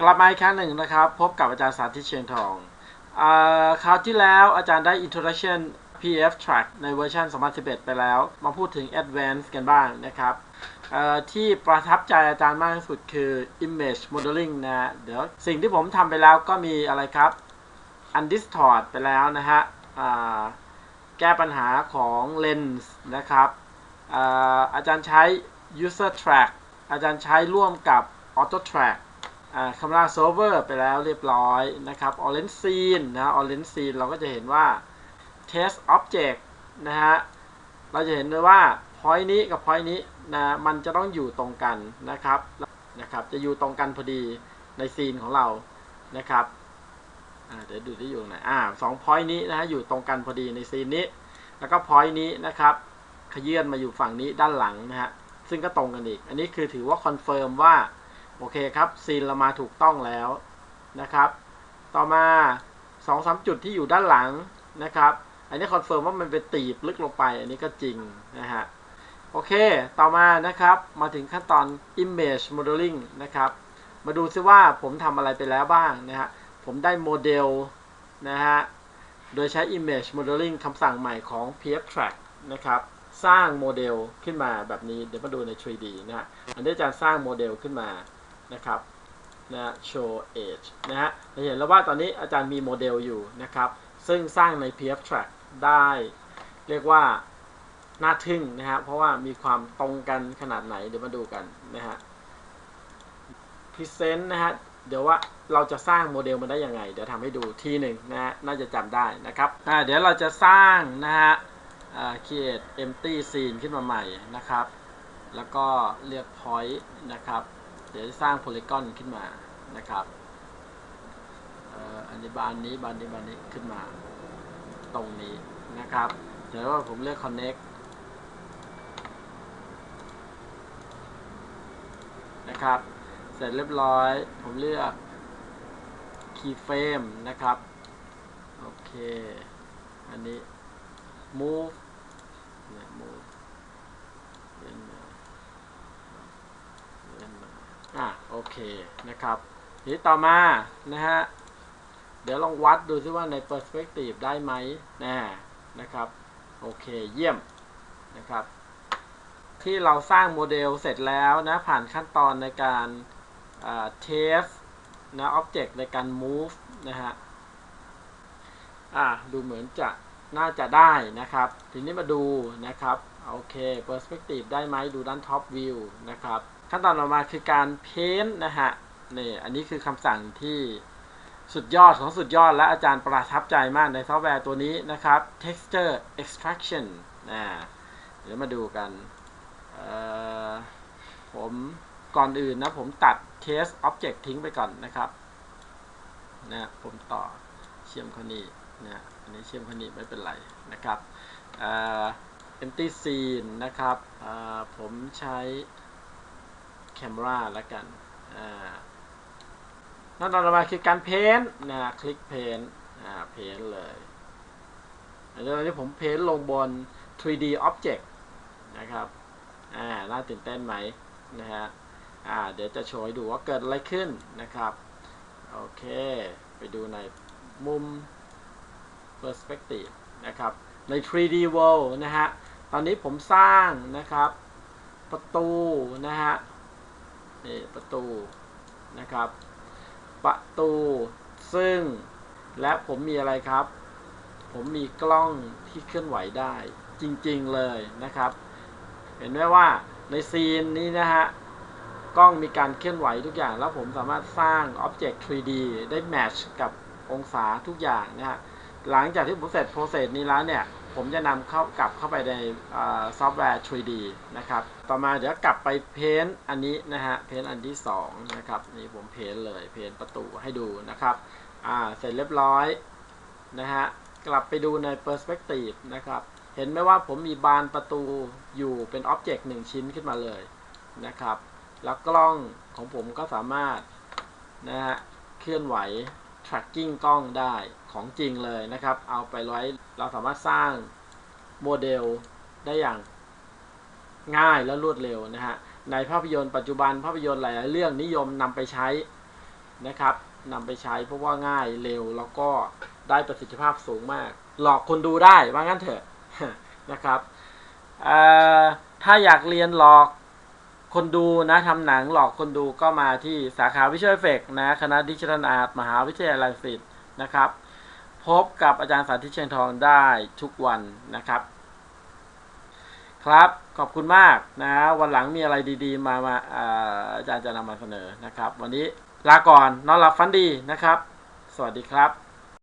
กลับมาอีกครั้งหนึ่งนะครับ พบกับอาจารย์สาธิตเชียงทองอคราวที่แล้วอาจารย์ได้ introduction PF track ในเวอร์ชัน2011 ไปแล้ว มาพูดถึง advanced กันบ้างนะครับ ที่ประทับใจอาจารย์มากที่สุดคือ image modeling นะเดี๋ยวสิ่งที่ผมทำไปแล้วก็มีอะไรครับ undistort ไปแล้วนะฮะแก้ปัญหาของเลนส์นะครับอาจารย์ใช้ user track อาจารย์ใช้ร่วมกับ auto track คำรา solver ไปแล้วเรียบร้อยนะครับ orange scene นะ orange scene เราก็จะเห็นว่า test object นะฮะ เราจะเห็นเลยว่า point นี้กับ point นี้นะ มันจะต้องอยู่ตรงกันนะครับ นะครับ จะอยู่ตรงกันพอดีในซีนของเรา นะครับเดี๋ยวดูที่อยู่ไหนอ่าสอง point นี้นะฮะ อยู่ตรงกันพอดีในซีนนี้ แล้วก็ point นี้นะครับ ขยื่นมาอยู่ฝั่งนี้ด้านหลังนะฮะ ซึ่งก็ตรงกันอีก อันนี้คือถือว่าคอนเฟิร์มว่า โอเคครับซีนเรามาถูกต้องแล้วนะครับ ต่อมา2อสจุดที่อยู่ด้านหลังนะครับ อันนี้คอนเฟิร์มว่ามันเป็นตีบลึกลงไป อันนี้ก็จริงนะฮะโอเค ต่อมานะครับ มาถึงขั้นตอน image modeling นะครับ มาดูซิว่าผมทำอะไรไปแล้วบ้างนะฮะ ผมได้โมเดลนะฮะ โดยใช้ image modeling คำสั่งใหม่ของ pftrack นะครับ สร้างโมเดลขึ้นมาแบบนี้ เดี๋ยวมาดูใน 3D นะฮะ อันนี้อาจารย์สร้างโมเดลขึ้นมา นะครับนะ show age นะฮะเราเห็นแล้วว่าตอนนี้อาจารย์มีโมเดลอยู่นะครับ ซึ่งสร้างใน pftrack ได้เรียกว่าน่าทึ่งนะฮะเพราะว่ามีความตรงกันขนาดไหนเดี๋ยวมาดูกันนะฮะ present นะฮะเดี๋ยวว่าเราจะสร้างโมเดลมันได้ยังไง เดี๋ยวทำให้ดูทีหนึ่งนะฮะน่าจะจำได้นะครับอ่าเดี๋ยวเราจะสร้างนะฮะ create empty scene ขึ้นมาใหม่นะครับ แล้วก็เรียก point นะครับ เดี๋ยวสร้างโพลีกอนขึ้นมานะครับอันนี้บานนี้บานนี้บานนี้ขึ้นมา ตรงนี้นะครับเดี๋ยวว่าผมเลือก connect นะครับ เสร็จเรียบร้อย ผมเลือก keyframe นะครับ โอเค อันนี้ move เนี่ย move เลื่อนมาเลื่อนมา อะโอเคนะครับทีต่อมานะฮะเดี๋ยวลองวัดดูซิว่าใน perspective ได้ไหมนะนะครับโอเคเยี่ยมนะครับ ที่เราสร้างโมเดลเสร็จแล้วนะผ่านขั้นตอนในการเทสนะ object ในการ move นะฮะอะดูเหมือนจะน่าจะได้นะครับ ทีนี้มาดูนะครับ โอเค perspective ได้ไหมดูด้าน top view นะครับ ขั้นตอนต่อมาคือการ paint นะฮะนี่อันนี้คือคำสั่งที่สุดยอดของสุดยอดและอาจารย์ประทับใจมากในซอฟต์แวร์ตัวนี้นะครับ texture extraction นะเดี๋ยวมาดูกัน ผมก่อนอื่นนะผมตัด test object ทิ้งไปก่อนนะครับนะผมต่อเชื่อมคนนี้นะอันนี้เชื่อมคนนี้ไม่เป็นไรนะครับ empty scene นะครับผมใช้ camera แล้วกันนั่นต่อมาคือการเพ้นนะคลิกเพ้นอ่าเพ้นเลยอันนี้ผมเพ้นลงบน 3D object นะครับอ่าน่าตื่นเต้นไหมนะฮะอ่าเดี๋ยวจะโชว์ให้ดูว่าเกิดอะไรขึ้นนะครับ โอเค ไปดูในมุม perspective นะครับ ใน 3D world นะฮะ ตอนนี้ผมสร้างนะครับ ประตูนะฮะ นี่ประตูนะครับ ประตูซึ่งและผมมีอะไรครับ ผมมีกล้องที่เคลื่อนไหวได้จริงๆเลยนะครับ เห็นไหมว่าในซีนนี้นะฮะกล้องมีการเคลื่อนไหวทุกอย่าง แล้วผมสามารถสร้าง Object 3D ได้แมทช์กับองศาทุกอย่างนะฮะหลังจากที่ผมเสร็จโปรเซสนี้แล้วเนี่ย ผมจะนำเข้ากลับเข้าไปในซอฟต์แวร์ 3D นะครับ ต่อมาเดี๋ยวกลับไปเพ้นอันนี้นะฮะ เพ้นอันที่ 2 นะครับ นี่ผมเพ้นเลย เพ้นประตูให้ดูนะครับ อ่า เสร็จเรียบร้อยนะฮะ กลับไปดูใน Perspective นะครับ เห็นไหมว่าผมมีบานประตูอยู่เป็นอ็อบเจกต์หนึ่งชิ้นขึ้นมาเลยนะครับ แล้วกล้องของผมก็สามารถนะฮะ เคลื่อนไหว tracking กล้องได้ของจริงเลยนะครับ เอาไปไว้ เราสามารถสร้างโมเดลได้อย่างง่ายและรวดเร็วนะฮะ ในภาพยนตร์ปัจจุบันภาพยนตร์หลาย ๆ เรื่องนิยมนำไปใช้นะครับนำไปใช้เพราะว่าง่ายเร็วแล้วก็ได้ประสิทธิภาพสูงมาก หลอกคนดูได้ว่างั้นเถอะนะครับถ้าอยากเรียนหลอกคนดูนะทำหนังหลอกคนดูก็มาที่สาขาวิชวลเอฟเฟกนะคณะดิจิทัลอาร์ตมหาวิทยาลัยศิษย์นะครับ พบกับอาจารย์สาธิตเชียงทองได้ทุกวันนะครับ ครับขอบคุณมากนะวันหลังมีอะไรดีๆ มามาอ่าอาจารย์จะนำมาเสนอนะครับ วันนี้ลาก่อนนอนหลับฝันดีนะครับ สวัสดีครับ